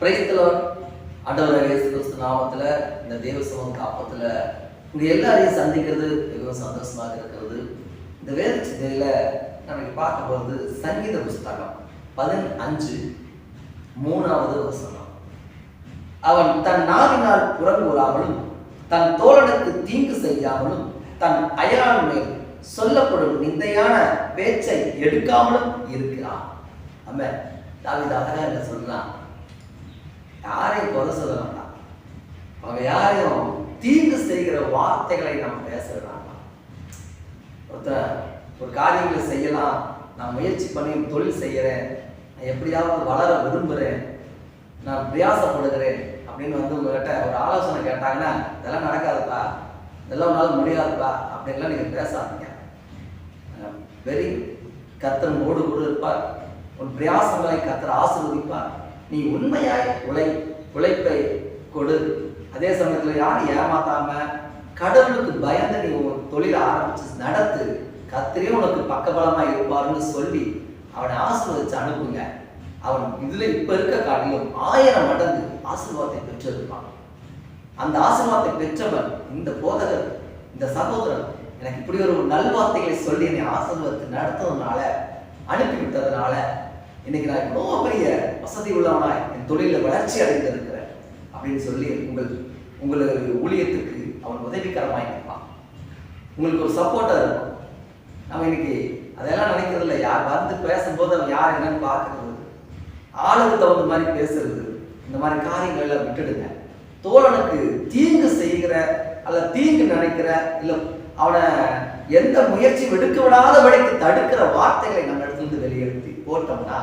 பிரைஸ்தலோ ஆண்டவர் இயேசு கிறிஸ்து நாமத்தில் இந்த தேவசம் காப்பத்தில் இந்த எல்லாரையும் சந்திக்கிறது மிகவும் சந்தோஷமாக இருக்கிறது. இந்த வேத சிந்தையில் நம்ம பார்க்க போகிறது சங்கீத புஸ்தகம் பதினஞ்சு மூணாவது வசனம். அவன் தன் நாவினால் புறங்கூறாமலும் தன் தோழனுக்கு தீங்கு செய்யாமலும் தன் அயலான் மேல் சொல்லப்படும் நிந்தையான பேச்சை எடுக்காமலும் இருக்கிறான். ஆமென். தாவிதாக என்ன சொல்றான்? யாரையும் குறை சொல்ல வேண்டாம். அவங்க யாரையும் தீங்கு செய்கிற வார்த்தைகளை நம்ம பேச வேண்டாம் ஒருத்தர் ஒரு காரியங்களை செய்யலாம். நான் முயற்சி பண்ணி தொழில் செய்கிறேன் நான் எப்படியாவது வளர விரும்புகிறேன் நான் பிரயாசப்படுகிறேன் அப்படின்னு வந்து உங்ககிட்ட ஒரு ஆலோசனை கேட்டாங்கன்னா இதெல்லாம் நடக்காதுப்பா. இதெல்லாம் உன்னால முடியாதுப்பா. அப்படின்லாம் நீங்கள் பேசாதீங்க. வெரி கத்தன் ஓடு கூட இருப்பார் உன் பிரயாசங்களை கத்தர் ஆசிர்வதிப்பார். நீ உண்மையாய் உழை உழைப்பை கொடு. அதே சமயத்தில் யாரும் ஏமாத்தாம கடவுளுக்கு பயந்து நீ உன் தொழிலை ஆரம்பிச்சு நடத்து கத்திரியும் உனக்கு பக்கபலமா இருப்பார்னு சொல்லி அவனை ஆசீர்வதிச்சு அனுப்புங்க. அவன் இதுல இப்ப இருக்க காட்டிலும் ஆயிரம் மடங்கு ஆசீர்வாதத்தை பெற்றிருப்பான். அந்த ஆசீர்வாதத்தை பெற்றவன் இந்த போதகர் இந்த சகோதரன் எனக்கு இப்படி ஒரு நல்வார்த்தைகளை சொல்லி என்னை ஆசீர்வாதத்தை நடத்ததுனால இன்னைக்கு நான் இவ்வளோ பெரிய வசதி உள்ளவனாய் என் தொழிலில் வளர்ச்சி அடைந்திருக்கிறேன் அப்படின்னு சொல்லி உங்கள் உங்களுக்கு ஊழியத்துக்கு அவன் உதவிகரமாய் இருப்பான். உங்களுக்கு ஒரு சப்போர்ட்டாக இருக்கும். நம்ம இன்னைக்கு அதெல்லாம் நினைக்கிறது இல்லை யார் வந்து பேசும்போது அவன் யார் என்னன்னு பார்க்கறது. ஆளுக்கு தகுந்த மாதிரி பேசுறது. இந்த மாதிரி காரியங்களை விட்டுடுங்க. தோழனுக்கு தீங்கு செய்கிற அல்ல தீங்கு நினைக்கிற இல்ல அவனை எந்த முயற்சியும் எடுக்க விடாதபடிக்கு தடுக்க வார்த்தைகளை நம்ம இடத்துல இருந்து வெளியெடுத்து போட்டோம்னா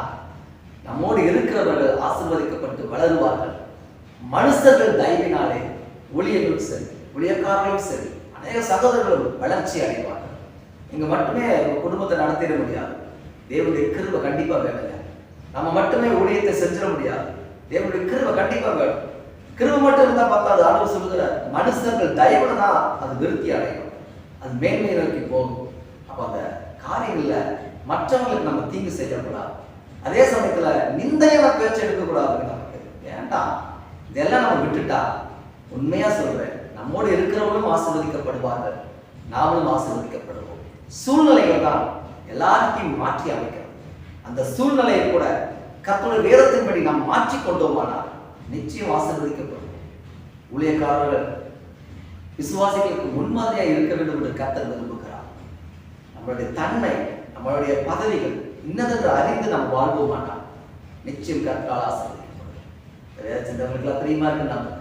நம்மோடு இருக்கிறவர்கள் ஆசிர்வதிக்கப்பட்டு வளருவார்கள். மனுஷர்கள் தயவினாலே ஊழியர்களும் சரி ஊழியக்காரர்களும் சரி அநேக சகோதரர்களும் வளர்ச்சி அடைவார்கள். இங்க மட்டுமே குடும்பத்தை நடத்திட முடியாது. தேவனுடைய கிருபை கண்டிப்பா வேணுங்க. நம்ம மட்டுமே ஊழியத்தை செஞ்சிட முடியாது. தேவனுடைய கிருபை கண்டிப்பா வேணும். கிருபை மட்டும் இருந்தா பார்த்தாது ஆண்டவர் சொல்லுகிற மனுஷர்கள் தயவுல தான் அது விருத்தி அடையும். அது மேன்மை நோக்கி போகும். அப்ப அந்த காரியங்கள்ல மற்றவங்களுக்கு நம்ம தீங்கு செய்யக்கூடாது. அதே சமயத்துல நிந்தையான பேச்சு எடுக்கக்கூடாது நமக்கு ஏன்டா? இதெல்லாம் நம்ம விட்டுட்டா? உண்மையா சொல்றேன். நம்மோடு இருக்கிறவங்களும் ஆசீர்வதிக்கப்படுவார்கள். நாமளும் ஆசீர்வதிக்கப்படுவோம். சூழ்நிலைகள் தான் எல்லாத்தையும் மாற்றி அமைக்கிறோம் அந்த சூழ்நிலையை கூட கத்தோட வேதத்தின்படி நாம் மாற்றி கொண்டோமானால் நிச்சயம் ஆசீர்வதிக்கப்படுவோம். ஊழியக்காரர்கள் விசுவாசிகளுக்கு முன்மாதிரியாக இருக்க வேண்டும் என்று கத்தர் விரும்புகிறார். நம்மளுடைய தன்மை நம்மளுடைய பதவிகள் இன்னதென்று அறிந்து நாம் மாட்டோம். நிச்சயம் கர்த்தரால் ஆசிரியர். வேற சிந்தவர்களுக்கெல்லாம் பிரியமா இருக்கு நம்ம